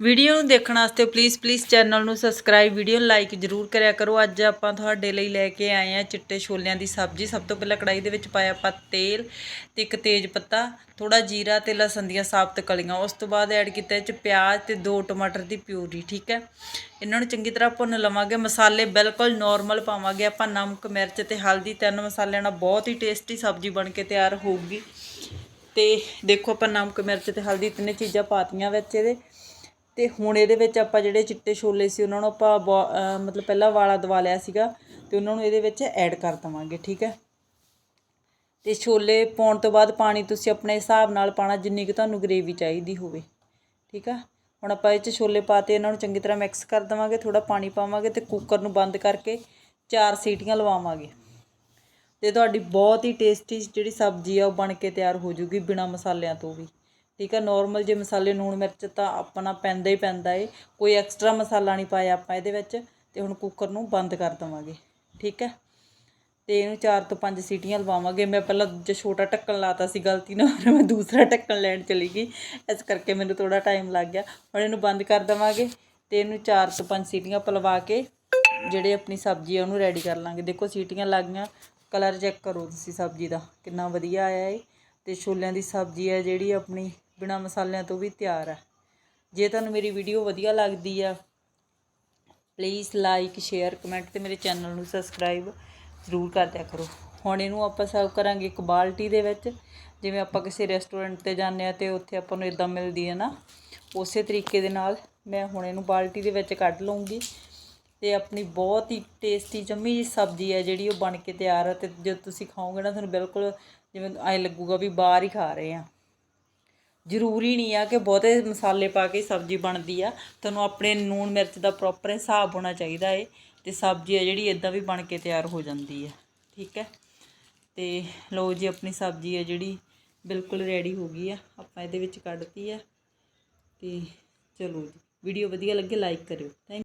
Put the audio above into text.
Video ਨੂੰ ਦੇਖਣ ਵਾਸਤੇ ਪਲੀਜ਼ ਪਲੀਜ਼ ਚੈਨਲ ਨੂੰ ਸਬਸਕ੍ਰਾਈਬ ਵੀਡੀਓ ਨੂੰ ਲਾਈਕ ਜਰੂਰ ਕਰਿਆ ਕਰੋ। ਅੱਜ ਆਪਾਂ ਤੁਹਾਡੇ ਲਈ ਲੈ ਕੇ ਆਏ ਆ ਚਿੱਟੇ ਛੋਲਿਆਂ ਦੀ ਸਬਜ਼ੀ। ਸਭ ਤੋਂ ਪਹਿਲਾਂ ਕੜਾਈ ਦੇ ਵਿੱਚ ਪਾਇਆ ਆਪਾਂ ਤੇਲ ਤੇ ਇੱਕ ਤੇਜ ਪੱਤਾ ਥੋੜਾ ਜੀਰਾ ਤੇ ਲਸਣ ਦੀਆਂ ਸਾਬਤ ਕਲੀਆਂ। ਉਸ ਤੋਂ ਬਾਅਦ ਐਡ ਕੀਤਾ ਇਹ ਚ ਪਿਆਜ਼ ਤੇ ਦੋ ਟਮਾਟਰ ਦੀ ਪਿਊਰੀ, ਠੀਕ ਹੈ? ਇਹਨਾਂ ਨੂੰ ਚੰਗੀ ਤਰ੍ਹਾਂ ਭੁੰਨ ਲਵਾਂਗੇ। ਮਸਾਲੇ ਬਿਲਕੁਲ ਨਾਰਮਲ ਪਾਵਾਂਗੇ ਆਪਾਂ। ਨਮਕ, ਮਿਰਚ ਤੇ ਹਲਦੀ, ਤਿੰਨ ਮਸਾਲਿਆਂ ਨਾਲ ਬਹੁਤ ਹੀ ਟੇਸਟੀ ਸਬਜ਼ੀ ਬਣ ਕੇ ਤਿਆਰ ਹੋਊਗੀ। ਤੇ ਦੇਖੋ ਆਪਾਂ ਨਮਕ, ਮਿਰਚ ਤੇ ਹਲਦੀ ਤਿੰਨੇ ਚੀਜ਼ਾਂ ਪਾਤੀਆਂ ਵਿੱਚ ਇਹਦੇ। ਅਤੇ ਹੁਣ ਇਹਦੇ ਵਿੱਚ ਆਪਾਂ ਜਿਹੜੇ ਚਿੱਟੇ ਛੋਲੇ ਸੀ, ਉਹਨਾਂ ਨੂੰ ਆਪਾਂ ਬੋ- ਮਤਲਬ ਪਹਿਲਾਂ ਵਾਲਾ ਦਵਾ ਲਿਆ ਸੀਗਾ ਅਤੇ ਉਹਨਾਂ ਨੂੰ ਇਹਦੇ ਵਿੱਚ ਐਡ ਕਰ ਦੇਵਾਂਗੇ, ਠੀਕ ਹੈ? ਅਤੇ ਛੋਲੇ ਪਾਉਣ ਤੋਂ ਬਾਅਦ ਪਾਣੀ ਤੁਸੀਂ ਆਪਣੇ ਹਿਸਾਬ ਨਾਲ ਪਾਣਾ ਜਿੰਨੀ ਕਿ ਤੁਹਾਨੂੰ ਗ੍ਰੇਵੀ ਚਾਹੀਦੀ ਹੋਵੇ, ਠੀਕ ਆ? ਹੁਣ ਆਪਾਂ ਇਹ ਚ ਛੋਲੇ ਪਾਤੇ ਇਹਨਾਂ ਨੂੰ ਚੰਗੀ ਤਰ੍ਹਾਂ ਮਿਕਸ ਕਰ ਦਵਾਂਗੇ ਥੋੜਾ ਪਾਣੀ ਪਾਵਾਂਗੇ ਤੇ ਕੁੱਕਰ ਨੂੰ ਬੰਦ ਕਰਕੇ ਚਾਰ ਸੀਟੀਆਂ ਲਵਾਵਾਂਗੇ। ਤੇ ਤੁਹਾਡੀ ਬਹੁਤ ਹੀ ਟੇਸਟੀ ਜਿਹੜੀ ਸਬਜ਼ੀ ਆ, ਉਹ ਬਣ ਕੇ ਤਿਆਰ ਹੋ ਜੂਗੀ ਬਿਨਾ ਮਸਾਲਿਆਂ ਤੋਂ ਵੀ। ਠੀਕ ਹੈ ਨੋਰਮਲ ਜੇ ਮਸਾਲੇ ਲੂਣ ਮਿਰਚ ਤਾਂ ਆਪਣਾ ਪੈਂਦਾ ਹੀ ਪੈਂਦਾ ਏ। ਕੋਈ ਐਕਸਟਰਾ ਮਸਾਲਾ ਨਹੀਂ ਪਾਇਆ ਆਪਾਂ ਇਹਦੇ ਵਿੱਚ ਤੇ ਹੁਣ ਕੁੱਕਰ ਨੂੰ ਬੰਦ ਕਰ ਦਵਾਂਗੇ, ਠੀਕ ਹੈ ਤੇ ਇਹਨੂੰ 4 ਤੋਂ 5 ਸੀਟੀਆਂ ਲਵਾਵਾਂਗੇ। ਮੈਂ ਪਹਿਲਾਂ ਜੇ ਛੋਟਾ ਢੱਕਣ ਲਾਤਾ ਸੀ, ਗਲਤੀ ਨਾਲ ਫਿਰ ਮੈਂ ਦੂਸਰਾ ਢੱਕਣ ਲੈਣ ਚਲੀ ਗਈ। ਇਸ ਕਰਕੇ ਮੈਨੂੰ ਥੋੜਾ ਟਾਈਮ ਲੱਗ ਗਿਆ। ਹੁਣ ਇਹਨੂੰ ਬੰਦ ਕਰ ਦਵਾਂਗੇ ਤੇ ਇਹਨੂੰ 4 ਤੋਂ 5 ਸੀਟੀਆਂ ਪਲਵਾ ਕੇ ਜਿਹੜੇ ਆਪਣੀ ਸਬਜ਼ੀ ਆ ਉਹਨੂੰ ਰੈਡੀ ਕਰ ਲਾਂਗੇ। ਦੇਖੋ ਸੀਟੀਆਂ ਲੱਗ ਗਈਆਂ। ਕਲਰ ਚੈੱਕ ਕਰੋ ਤੁਸੀਂ ਸਬਜ਼ੀ ਦਾ। ਕਿੰਨਾ ਵਧੀਆ ਆਇਆ ਏ। ਤੇ ਛੋਲਿਆਂ ਦੀ ਸਬਜ਼ੀ ਹੈ ਜਿਹੜੀ ਆਪਣੀ ਬਿਨਾ ਮਸਾਲਿਆਂ ਤੋਂ ਵੀ ਤਿਆਰ ਹੈ ਜੇ ਤੁਹਾਨੂੰ ਮੇਰੀ ਵੀਡੀਓ ਵਧੀਆ ਲੱਗਦੀ ਆ ਪਲੀਜ਼ ਲਾਈਕ ਸ਼ੇਅਰ ਕਮੈਂਟ ਤੇ ਮੇਰੇ ਚੈਨਲ ਨੂੰ ਸਬਸਕ੍ਰਾਈਬ ਜ਼ਰੂਰ ਕਰ ਦਿਆ ਕਰੋ। ਹੁਣ ਇਹਨੂੰ ਆਪਾਂ ਸਰਵ ਕਰਾਂਗੇ ਇੱਕ ਬਾਲਟੀ ਦੇ ਵਿੱਚ। ਜਿਵੇਂ ਆਪਾਂ ਕਿਸੇ ਰੈਸਟੋਰੈਂਟ ਤੇ ਜਾਂਦੇ ਆ ਤੇ ਉੱਥੇ ਆਪਾਂ ਨੂੰ ਇਦਾਂ ਮਿਲਦੀ ਹੈ ਨਾ, ਉਸੇ ਤਰੀਕੇ ਦੇ ਨਾਲ ਮੈਂ ਹੁਣ ਇਹਨੂੰ ਬਾਲਟੀ ਦੇ ਵਿੱਚ ਕੱਢ ਲਵਾਂਗੀ ਤੇ ਆਪਣੀ ਬਹੁਤ ਹੀ ਟੇਸਟੀ ਜੰਮੀ ਜਿਹੀ ਸਬਜ਼ੀ ਹੈ ਜਿਹੜੀ ਉਹ ਬਣ ਕੇ ਤਿਆਰ ਹੈ ਤੇ ਜਦ ਤੁਸੀਂ ਖਾਓਗੇ ਨਾ, ਤੁਹਾਨੂੰ ਬਿਲਕੁਲ ਜਿਵੇਂ ਐ ਲੱਗੂਗਾ ਵੀ ਬਾਹਰ ਹੀ ਖਾ ਰਹੇ ਆ। ਜ਼ਰੂਰੀ ਨਹੀਂ ਆ ਕਿ ਬਹੁਤੇ ਮਸਾਲੇ ਪਾ ਕੇ ਸਬਜ਼ੀ ਬਣਦੀ ਆ। ਤੁਹਾਨੂੰ ਆਪਣੇ ਨੂਣ ਮਿਰਚ ਦਾ ਪ੍ਰੋਪਰ ਹਿਸਾਬ ਹੋਣਾ ਚਾਹੀਦਾ ਏ ਤੇ ਸਬਜ਼ੀ ਆ ਜਿਹੜੀ ਇਦਾਂ ਵੀ ਬਣ ਕੇ ਤਿਆਰ ਹੋ ਜਾਂਦੀ ਆ। ਠੀਕ ਹੈ ਤੇ ਲਓ ਜੀ, ਆਪਣੀ ਸਬਜ਼ੀ ਆ ਜਿਹੜੀ ਬਿਲਕੁਲ ਰੈਡੀ ਹੋ ਗਈ ਆ। ਆਪਾਂ ਇਹਦੇ ਵਿੱਚ ਕੱਢਤੀ ਆ ਤੇ ਚਲੋ ਜੀ ਵੀਡੀਓ ਵਧੀਆ ਲੱਗੇ ਲਾਈਕ ਕਰਿਓ। ਥੈਂਕ